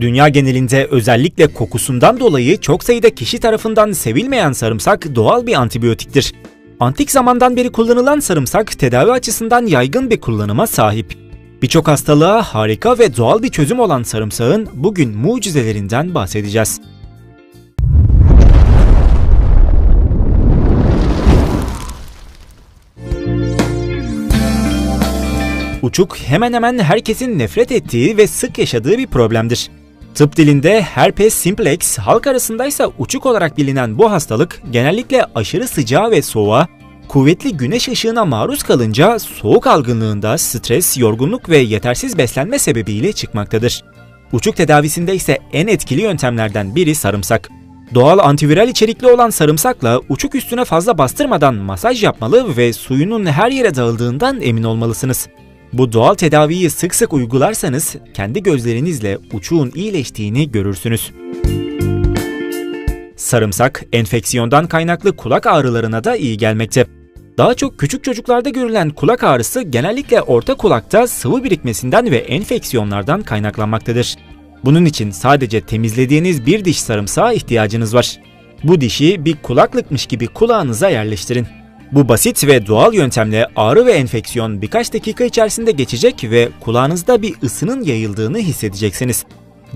Dünya genelinde özellikle kokusundan dolayı çok sayıda kişi tarafından sevilmeyen sarımsak doğal bir antibiyotiktir. Antik zamandan beri kullanılan sarımsak tedavi açısından yaygın bir kullanıma sahip. Birçok hastalığa harika ve doğal bir çözüm olan sarımsağın bugün mucizelerinden bahsedeceğiz. Uçuk hemen hemen herkesin nefret ettiği ve sık yaşadığı bir problemdir. Tıp dilinde herpes simplex, halk arasındaysa uçuk olarak bilinen bu hastalık genellikle aşırı sıcağa ve soğuğa, kuvvetli güneş ışığına maruz kalınca soğuk algınlığında stres, yorgunluk ve yetersiz beslenme sebebiyle çıkmaktadır. Uçuk tedavisinde ise en etkili yöntemlerden biri sarımsak. Doğal antiviral içerikli olan sarımsakla uçuk üstüne fazla bastırmadan masaj yapmalı ve suyunun her yere dağıldığından emin olmalısınız. Bu doğal tedaviyi sık sık uygularsanız kendi gözlerinizle uçuğun iyileştiğini görürsünüz. Sarımsak, enfeksiyondan kaynaklı kulak ağrılarına da iyi gelmekte. Daha çok küçük çocuklarda görülen kulak ağrısı genellikle orta kulakta sıvı birikmesinden ve enfeksiyonlardan kaynaklanmaktadır. Bunun için sadece temizlediğiniz bir diş sarımsağa ihtiyacınız var. Bu dişi bir kulaklıkmış gibi kulağınıza yerleştirin. Bu basit ve doğal yöntemle ağrı ve enfeksiyon birkaç dakika içerisinde geçecek ve kulağınızda bir ısının yayıldığını hissedeceksiniz.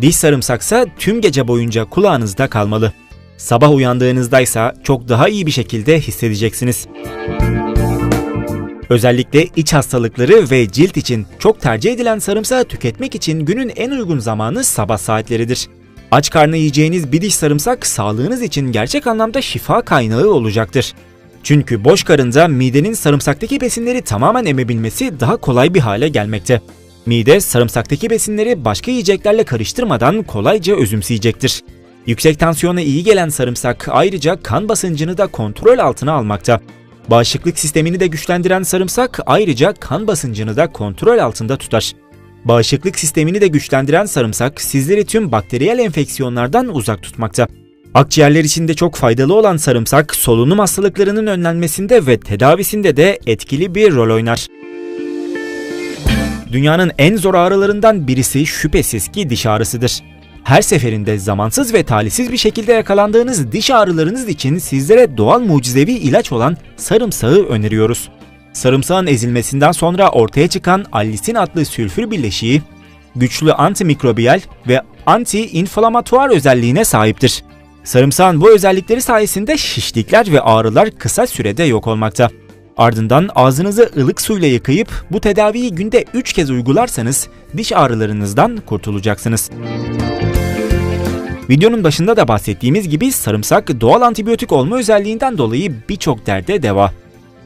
Diş sarımsaksa tüm gece boyunca kulağınızda kalmalı. Sabah uyandığınızda ise çok daha iyi bir şekilde hissedeceksiniz. Özellikle iç hastalıkları ve cilt için çok tercih edilen sarımsağı tüketmek için günün en uygun zamanı sabah saatleridir. Aç karnı yiyeceğiniz bir diş sarımsak sağlığınız için gerçek anlamda şifa kaynağı olacaktır. Çünkü boş karında midenin sarımsaktaki besinleri tamamen emebilmesi daha kolay bir hale gelmekte. Mide sarımsaktaki besinleri başka yiyeceklerle karıştırmadan kolayca özümseyecektir. Yüksek tansiyona iyi gelen sarımsak ayrıca kan basıncını da kontrol altına almakta. Bağışıklık sistemini de güçlendiren sarımsak ayrıca kan basıncını da kontrol altında tutar. Bağışıklık sistemini de güçlendiren sarımsak sizleri tüm bakteriyel enfeksiyonlardan uzak tutmakta. Akciğerler için de çok faydalı olan sarımsak solunum hastalıklarının önlenmesinde ve tedavisinde de etkili bir rol oynar. Dünyanın en zor ağrılarından birisi şüphesiz ki diş ağrısıdır. Her seferinde zamansız ve talihsiz bir şekilde yakalandığınız diş ağrılarınız için sizlere doğal mucizevi ilaç olan sarımsağı öneriyoruz. Sarımsağın ezilmesinden sonra ortaya çıkan allisin adlı sülfür birleşiği, güçlü antimikrobiyal ve anti-inflamatuar özelliğine sahiptir. Sarımsağın bu özellikleri sayesinde şişlikler ve ağrılar kısa sürede yok olmakta. Ardından ağzınızı ılık suyla yıkayıp bu tedaviyi günde 3 kez uygularsanız diş ağrılarınızdan kurtulacaksınız. Videonun başında da bahsettiğimiz gibi sarımsak doğal antibiyotik olma özelliğinden dolayı birçok derde deva.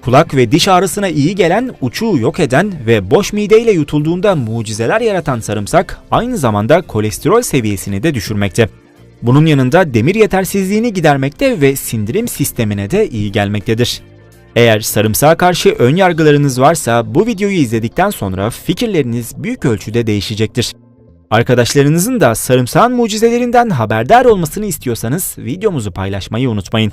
Kulak ve diş ağrısına iyi gelen, uçuğu yok eden ve boş mideyle yutulduğunda mucizeler yaratan sarımsak aynı zamanda kolesterol seviyesini de düşürmekte. Bunun yanında demir yetersizliğini gidermekte ve sindirim sistemine de iyi gelmektedir. Eğer sarımsağa karşı ön yargılarınız varsa bu videoyu izledikten sonra fikirleriniz büyük ölçüde değişecektir. Arkadaşlarınızın da sarımsağın mucizelerinden haberdar olmasını istiyorsanız videomuzu paylaşmayı unutmayın.